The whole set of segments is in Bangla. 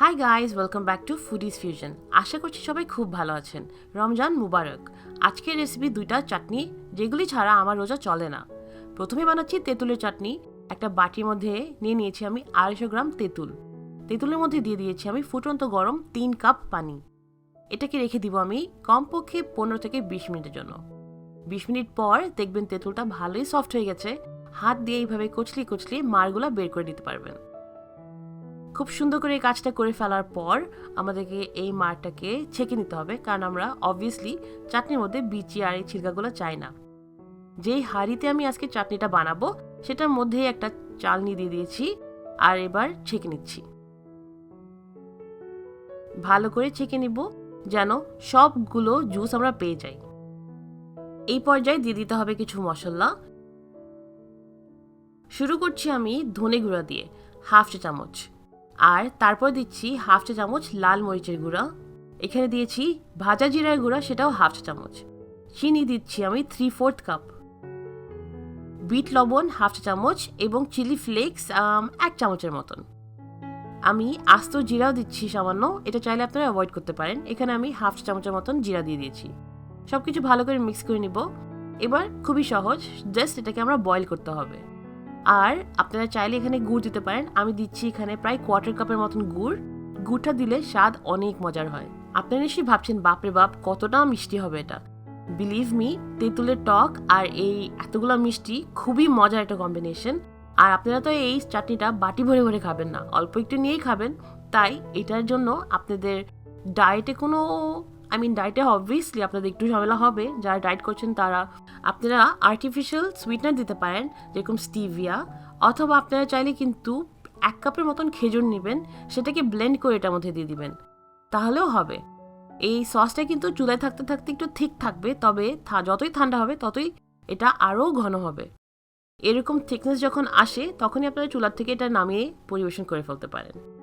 Hi guys welcome back to Foodies Fusion আশা করছি সবাই খুব ভালো আছেন। রমজান মুবারক। আজকের রেসিপি দুইটা চাটনি, যেগুলি ছাড়া আমার রোজা চলে না। প্রথমে বানাচ্ছি তেঁতুলের চাটনি। একটা বাটির মধ্যে নিয়ে নিয়েছি আমি আড়াইশো গ্রাম তেঁতুল। তেঁতুলের মধ্যে দিয়ে দিয়েছি আমি ফুটন্ত গরম তিন কাপ পানি। এটাকে রেখে দিব আমি কমপক্ষে পনেরো থেকে বিশ মিনিটের জন্য। বিশ মিনিট পর দেখবেন তেঁতুলটা ভালোই সফট হয়ে গেছে। হাত দিয়ে এইভাবে কচলি কচলি মারগুলা বের করে দিতে পারবেন। খুব সুন্দর করে এই কাজটা করে ফেলার পর আমাদেরকে এই মারটাকে ছেঁকে নিতে হবে। কারণ আমরা অবভিয়াসলি চাটনির মধ্যে বিচি আর এই ছিলকাগুলো চাই না। যেই হাঁড়িতে আমি আজকে চাটনিটা বানাবো, সেটার মধ্যেই একটা চালনি দিয়ে দিয়েছি আর এবার ছেঁকে নিচ্ছি। ভালো করে ছেঁকে নিব যেন সবগুলো জুস আমরা পেয়ে যাই। এই পর্যায়ে দিয়ে দিতে হবে কিছু মশলা। শুরু করছি আমি ধনে গুঁড়া দিয়ে, হাফ চা চামচ। আর তারপর দিচ্ছি হাফ চা চামচ লাল মরিচের গুঁড়া। এখানে দিয়েছি ভাজা জিরার গুঁড়া, সেটাও হাফ চা চামচ। চিনি দিচ্ছি আমি থ্রি ফোর্থ কাপ বিট লবণ হাফ চা চামচ এবং চিলি ফ্লেক্স এক চামচের মতন। আমি আস্ত জিরাও দিচ্ছি সামান্য, এটা চাইলে আপনারা অ্যাভয়েড করতে পারেন। এখানে আমি হাফ চা চামচের মতন জিরা দিয়ে দিয়েছি। সব কিছু ভালো করে মিক্স করে নিব। এবার খুবই সহজ জাস্ট এটাকে আমরা বয়েল করতে হবে। আর আপনারা চাইলে এখানে গুড় দিতে পারেন। আমি দিচ্ছি এখানে প্রায় কোয়ার্টার কাপের মতন গুড়। গুড়টা দিলে স্বাদ অনেক মজার হয়। আপনারা নিশ্চয়ই ভাবছেন, বাপরে বাপ, কতটা মিষ্টি হবে এটা? বিলিভ মি তেঁতুলের টক আর এই এতগুলো মিষ্টি খুবই মজার একটা কম্বিনেশন আর আপনারা তো এই চাটনিটা বাটি ভরে ভরে খাবেন না। অল্প একটু নিয়েই খাবেন। তাই এটার জন্য আপনাদের ডায়েটে কোনো আই মিন ডায়েটে অবভিয়াসলি আপনাদের একটু ঝামেলা হবে। যারা ডায়েট করছেন তারা, আপনারা আর্টিফিশিয়াল সুইটনার দিতে পারেন, যেরকম স্টিভিয়া অথবা আপনারা চাইলে কিন্তু এক কাপের মতন খেজুর নেবেন, সেটাকে ব্লেন্ড করে এটার মধ্যে দিয়ে দিবেন। তাহলেও হবে। এই সসটা কিন্তু চুলায় থাকতে থাকতে একটু ঠিক থাকবে, তবে যতই ঠান্ডা হবে, ততই এটা আরও ঘন হবে। এরকম থিকনেস যখন আসে, তখনই আপনারা চুলার থেকে এটা নামিয়ে পরিবেশন করে ফেলতে পারেন।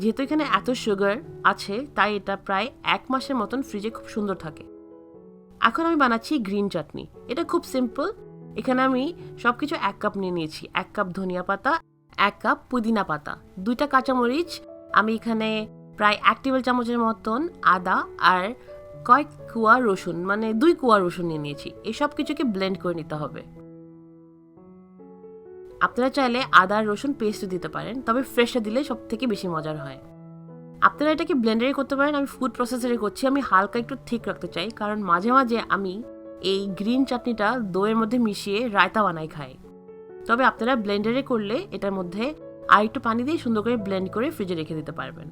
যেহেতু এখানে এত সুগার আছে, তাই এটা প্রায় এক মাসের মতন ফ্রিজে খুব সুন্দর থাকে। এখন আমি বানাচ্ছি গ্রিন চাটনি এটা খুব সিম্পল এখানে আমি সব কিছু এক কাপ নিয়ে নিয়েছি। এক কাপ ধনিয়া পাতা, এক কাপ পুদিনা পাতা। দুইটা কাঁচামরিচ। আমি এখানে প্রায় এক টেবিল চামচের মতন আদা আর কয়েক কুয়া রসুন মানে দুই কুয়া রসুন নিয়ে নিয়েছি। এই সব কিছুকে ব্লেন্ড করে নিতে হবে। আপনারা চাইলে আদা, রসুন পেস্ট দিতে পারেন, তবে ফ্রেশটা দিলে সব থেকে বেশি মজার হয়। আপনারা এটাকে ব্লেন্ডারে করতে পারেন, আমি ফুড প্রসেসারে করছি, আমি হালকা একটু ঠিক রাখতে চাই, কারণ মাঝে মাঝে আমি এই গ্রিন চাটনিটা দইয়ের মধ্যে মিশিয়ে রায়তা বানাই খাই। তবে আপনারা ব্লেন্ডারে করলে এটার মধ্যে আর একটু পানি দিয়ে সুন্দর করে ব্লেন্ড করে ফ্রিজে রেখে দিতে পারবেন।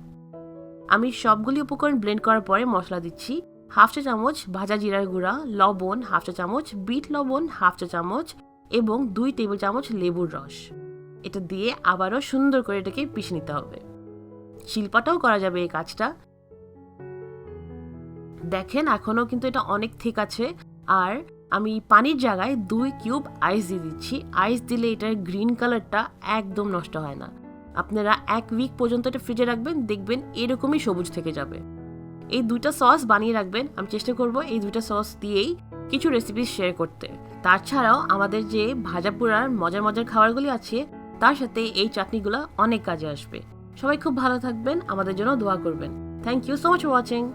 আমি সবগুলি উপকরণ ব্লেন্ড করার পরে মশলা দিচ্ছি, হাফ চা চামচ ভাজা জিরার গুঁড়া, লবণ হাফ চা চামচ, বিট লবণ হাফ চা চামচ এবং দুই টেবিল চামচ লেবুর রস। এটা দিয়ে আবারও সুন্দর করে এটাকে পিষে নিতে হবে। শিল্পাটাও করা যাবে এই কাজটা। দেখেন, এখনও কিন্তু এটা অনেক ঠিক আছে। আর আমি পানির জায়গায় দুই কিউব আইস দিয়ে দিচ্ছি। আইস দিলে এটার গ্রিন কালারটা একদম নষ্ট হয় না। আপনারা এক উইক পর্যন্ত এটা ফ্রিজে রাখবেন, দেখবেন এরকমই সবুজ থেকে যাবে। এই দুইটা সস বানিয়ে রাখবেন। আমি চেষ্টা করব এই দুইটা সস দিয়েই কিছু রেসিপি শেয়ার করতে। তাছাড়াও আমাদের যে ভাজাপুরার মজার মজার খাবারগুলি আছে, তার সাথে এই চাটনিগুলো অনেক কাজে আসবে। সবাই খুব ভালো থাকবেন, আমাদের জন্য দোয়া করবেন। Thank you so much for watching